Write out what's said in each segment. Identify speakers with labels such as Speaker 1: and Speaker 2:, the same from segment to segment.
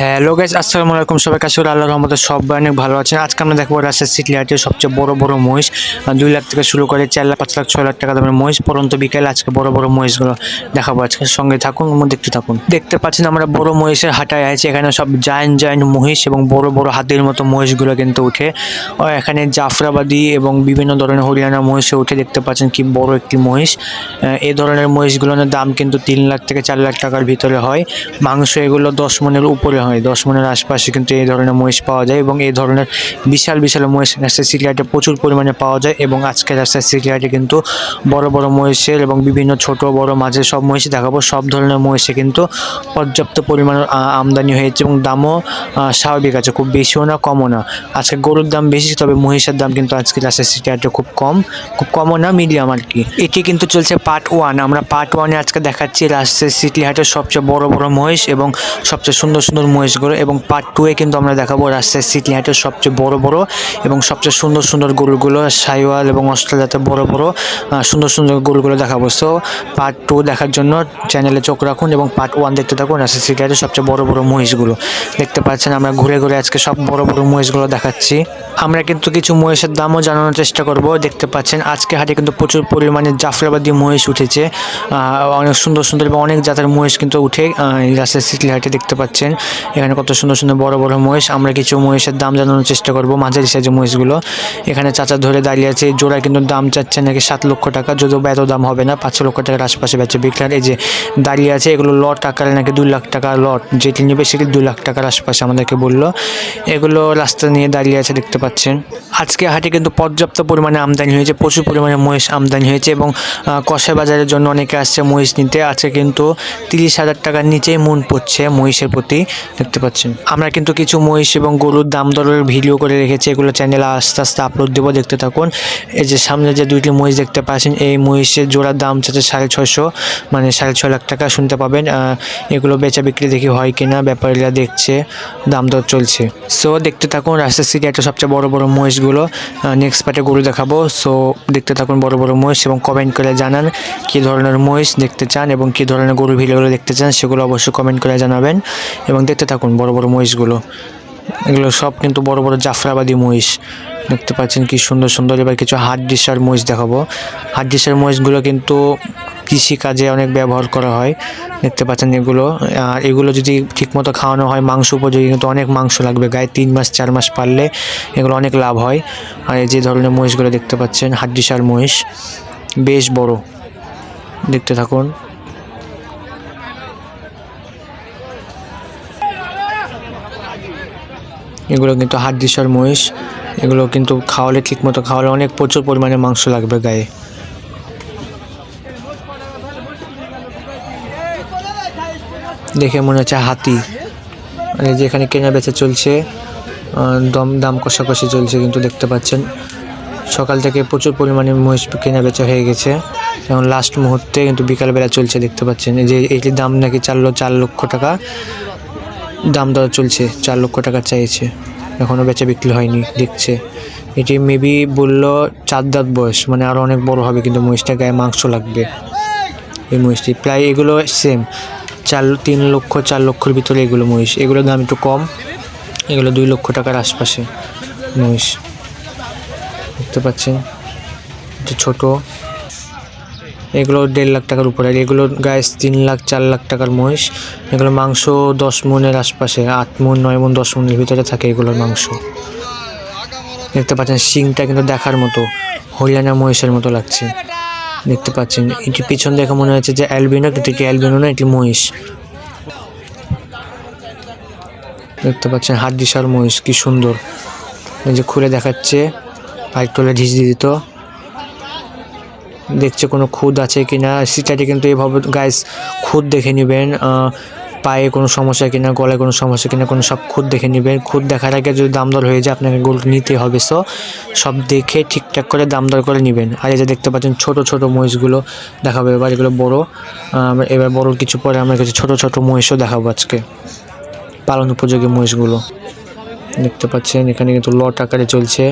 Speaker 1: Hello guys আসসালামু আলাইকুম। সবাই কাছে আল্লাহ রহমতে সবাই অনেক ভালো আছেন। আজকে আমরা দেখব রাজশাহী সিটি হাটের সবচেয়ে বড় বড় মহিষ। দুই লাখ থেকে শুরু করে চার লাখ, পাঁচ লাখ, ছয় লাখ টাকা দামের মহিষ। পরন্ত বিকেলে আজকে বড় বড় মহিষগুলো দেখাবো আজকে। সঙ্গে থাকুন দেখতে থাকুন। দেখতে পাচ্ছেন আমরা বড় মহিষের হাটায় আছি। এখানে সব জায়েন্ট জায়েন্ট মহিষ এবং বড় বড় হাতির মতো মহিষগুলো কিন্তু উঠে এখানে জাফরাবাদী এবং বিভিন্ন ধরনের হরিয়ানা মহিষে উঠে দেখতে পাচ্ছেন কি বড় একটি মহিষ। এই ধরনের মহিষগুলোর দাম কিন্তু তিন লাখ থেকে চার লাখ টাকার ভিতরে হয়। মাংস এগুলো দশ মনের উপরে হয়। দশ মনের আশপাশে কিন্তু এই ধরনের মহিষ পাওয়া যায় এবং এই ধরনের বিশাল বিশাল মহিষ রাজশাহী সিটিহাটে প্রচুর পরিমাণে পাওয়া যায় এবং আজকে রাজশাহী সিটিহাটে কিন্তু বড় বড় মহিষের এবং বিভিন্ন ছোট, বড় মাঝের সব মহিষ দেখাবো। সব ধরনের মহিষে কিন্তু পর্যাপ্ত পরিমাণ আমদানি হয়েছে এবং দামও স্বাভাবিক আছে। খুব বেশিও না, কমও না। আজকে গরুর দাম বেশি, তবে মহিষের দাম কিন্তু আজকে রাজশাহী সিটিহাটে খুব কম, খুব কমও না, মিডিয়াম আর কি। এটি কিন্তু চলছে পার্ট ওয়ান আমরা পার্ট ওয়ানে আজকে দেখাচ্ছি রাজশাহী সিটি হাটের সবচেয়ে বড় বড় মহিষ এবং সবচেয়ে সুন্দর সুন্দর মহিষগুলো এবং পার্ট টুয়ে কিন্তু আমরা দেখাবো রাজশাহী সিটি হাটের সবচেয়ে বড় বড় এবং সবচেয়ে সুন্দর সুন্দর গরুগুলো, সাইওয়াল এবং অস্ট্রেলিয়াতে বড় বড় সুন্দর সুন্দর গরুগুলো দেখাবো। সো পার্ট টু দেখার জন্য চ্যানেলে চোখ রাখুন এবং পার্ট ওয়ান দেখতে থাকুন রাজশাহী সিটি হাটের সবচেয়ে বড় বড় মহিষগুলো। দেখতে পাচ্ছেন আমরা ঘুরে ঘুরে আজকে সব বড় বড় মহিষগুলো দেখাচ্ছি। আমরা কিন্তু কিছু মহিষের দামও জানানোর চেষ্টা করব। দেখতে পাচ্ছেন আজকে হাটে কিন্তু প্রচুর পরিমাণে জাফরাবাদী মহিষ উঠেছে। অনেক সুন্দর সুন্দর এবং অনেক জাতের মহিষ কিন্তু উঠে রাজশাহী সিটি হাটে দেখতে পাচ্ছেন। এখানে কত সুন্দর সুন্দর বড় বড় মহিষ। আমরা কিছু মহিষের দাম জানানোর চেষ্টা করব। মাঝারি সাইজের মহিষগুলো। এখানে চাচা ধরে দাঁড়িয়ে আছে, জোড়া কিন্তু দাম চাচ্ছে নাকি সাত লক্ষ টাকা। যদিও এত দাম হবে না, পাঁচ লক্ষ টাকার আশপাশে বেচে বিক্রার এই যে দাঁড়িয়ে আছে, এগুলো লট আকারে নাকি দুই লাখ টাকা লট। যেটি নেবে সেটি দুই লাখ টাকার আশপাশে আমাদেরকে বলল। এগুলো রাস্তা নিয়ে দাঁড়িয়ে আছে, দেখতে পাচ্ছেন। আজকে হাটে কিন্তু পর্যাপ্ত পরিমাণে আমদানি হয়েছে, প্রচুর পরিমাণে মহিষ আমদানি হয়েছে এবং কষাই বাজারের জন্য অনেকে আসছে মহিষ নিতে। আছে কিন্তু তিরিশ হাজার টাকার নিচেই মন পড়ছে মহিষের প্রতি, দেখতে পাচ্ছেন। আমরা কিন্তু কিছু মহিষ এবং গরুর দাম দরের ভিডিও করে রেখেছি, এগুলো চ্যানেলে আস্তে আস্তে আপলোড দেবো, দেখতে থাকুন। এই যে সামনে যে দুইটি মহিষ দেখতে পাচ্ছেন, এই মহিষের জোড়ার দাম চাচ্ছে সাড়ে ছশো মানে সাড়ে ছয় লাখ টাকা, শুনতে পাবেন এগুলো বেচা বিক্রি দেখি হয় কিনা ব্যাপারীরা দেখছে, দাম দর চলছে। সো দেখতে থাকুন, রাজশাহী সিটি একটা সবচেয়ে বড় বড় মহিষগুলো নেক্সট পার্টে গরু দেখাবো। সো দেখতে থাকুন বড় বড় মহিষ এবং কমেন্ট করে জানান কী ধরনের মহিষ দেখতে চান এবং কী ধরনের গরু ভিডিওগুলো দেখতে চান, সেগুলো অবশ্যই কমেন্ট করে জানাবেন এবং দেখতে থাকুন বড় বড় মহিষগুলো। এগুলো সব কিন্তু বড় বড় জাফরাবাদী মহিষ। দেখতে পাচ্ছেন কি সুন্দর সুন্দর এবার কিছু হাট ডিসার মহিষ দেখাবো। হাট ডিসার মহিষগুলো কিন্তু কৃষিকাজে অনেক ব্যবহার করা হয়। দেখতে পাচ্ছেন এগুলো। আর এগুলো যদি ঠিকমতো খাওয়ানো হয়, মাংস উপযোগী, কিন্তু অনেক মাংস লাগবে। গায়ে তিন মাস, চার মাস পারলে এগুলো অনেক লাভ হয়। আর এই যে ধরনের মহিষগুলো দেখতে পাচ্ছেন হাট ডিসার মহিষ, বেশ বড়। দেখতে থাকুন। এগুলো কিন্তু দিশার মহিষ। এগুলো কিন্তু খাওয়ালে, ঠিকমতো খাওয়ালে অনেক প্রচুর পরিমাণে মাংস লাগবে গায়ে। দেখে মনে হচ্ছে হাতি। মানে যেখানে কেনা বেচা চলছে দম, দাম কষাকষি চলছে কিন্তু দেখতে পাচ্ছেন। সকাল থেকে প্রচুর পরিমাণে মহিষ কেনা বেচা হয়ে গেছে। এবং লাস্ট মুহূর্তে কিন্তু বিকালবেলা চলছে দেখতে পাচ্ছেন। যে এইটির দাম নাকি চার চার লক্ষ টাকা, দাম দর চলছে, চার লক্ষ টাকা চাইছে। এখনও বেচা বিক্রি হয়নি, দেখছে। এটি মেবি বলল চার দাঁত বয়স মানে আরও অনেক বড় হবে কিন্তু মহিষটা গায়ে মাংস লাগবে। এই মহিষটি, প্রায় এগুলো সেম চার তিন লক্ষ, চার লক্ষর ভিতরে এগুলো মহিষ। এগুলোর দাম একটু কম। এগুলো দুই লক্ষ টাকার আশপাশে মহিষ। দেখতে পাচ্ছেন? একটু ছোটো। এগুলো দেড় লাখ টাকার উপরে। আর এগুলো গায়ে তিন লাখ, চার লাখ টাকার মহিষ। এগুলো মাংস দশ মনের আশপাশে। আট মন, নয় মন, দশ মনের ভিতরে থাকে এগুলোর মাংস। দেখতে পাচ্ছেন, শিংটা কিন্তু দেখার মতো। হরিয়ানা মহিষের মতো লাগছে। দেখতে পাচ্ছেন এটি পিছন দেখে মনে হচ্ছে যে অ্যালবিনো, কিন্তু এটি অ্যালবিনো না, এটি মহিষ। দেখতে পাচ্ছেন দিশার মহিষ, কি সুন্দর। এই যে খুলে দেখাচ্ছে আর তোলে ঢিস দিত। দেখছে কোনো খুদ আছে কি না সিটাটি কিন্তু এইভাবে গাইস খুদ দেখে নেবেন পায়ে কোনো সমস্যা কিনা, গলায় কোনো সমস্যা কিনা, কোনো সব খুদ দেখে নেবেন। খুদ দেখার আগে যদি দাম দর হয়ে যায়, আপনাকে গোল্ড নিতে হবে। সো সব দেখে ঠিকঠাক করে দাম দর করে নেবেন। আর এই যে দেখতে পাচ্ছেন ছোট ছোট মহিষগুলো দেখাবো, এবার এগুলো বড়ো। এবার বড় কিছু পরে আমরা কিছু ছোট ছোট মহিষও দেখাবো আজকে। পালন উপযোগী মহিষগুলো। দেখতে পাচ্ছেন, এখানে কিন্তু লট আকারে চলছে।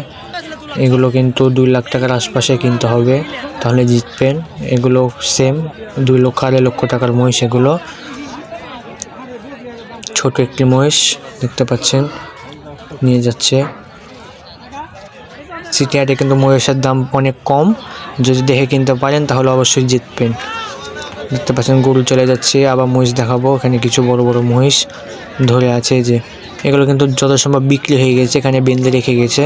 Speaker 1: এগুলো কিন্তু দুই লাখ টাকার আশপাশে কিনতে হবে। তাহলে জিতবেন। এগুলো সেম দুই লক্ষ, আড়াই লক্ষ টাকার মহিষ এগুলো। ছোট একটি মহিষ দেখতে পাচ্ছেন, নিয়ে যাচ্ছে। সিটি হাটে কিন্তু মহিষের দাম অনেক কম। যদি দেখে কিনতে পারেন, তাহলে অবশ্যই জিতবেন। দেখতে পাচ্ছেন, গরু চলে যাচ্ছে, আবার মহিষ দেখাবো। এখানে কিছু বড় বড় মহিষ ধরে আছে যে। এগুলো কিন্তু যত সম্ভব বিক্রি হয়ে গেছে, এখানে বেঁধে রেখে গেছে।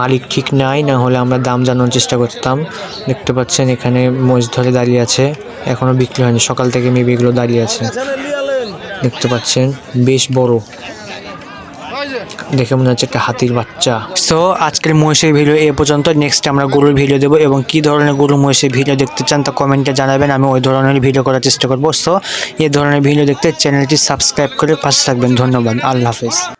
Speaker 1: মালিক ঠিক নাই, না হলে আমরা দাম জানানোর চেষ্টা করতাম। দেখতে পাচ্ছেন, এখানে মহিষ ধরে দাঁড়িয়ে আছে, এখনও বিক্রি হয়নি। সকাল থেকে মেবি এগুলো দাঁড়িয়ে আছে। দেখতে পাচ্ছেন, বেশ বড়। দেখে মনে হচ্ছে একটা হাতির বাচ্চা। সো আজকের মহিষের ভিডিও এ পর্যন্ত নেক্সট আমরা গরুর ভিডিও দেবো এবং কি ধরনের গরু মহিষের ভিডিও দেখতে চান তা কমেন্টে জানাবেন, আমি ওই ধরনের ভিডিও করার চেষ্টা করব। সো এ ধরনের ভিডিও দেখতে চ্যানেলটি সাবস্ক্রাইব করে পাশে থাকবেন। ধন্যবাদ। আল্লাহ হাফেজ।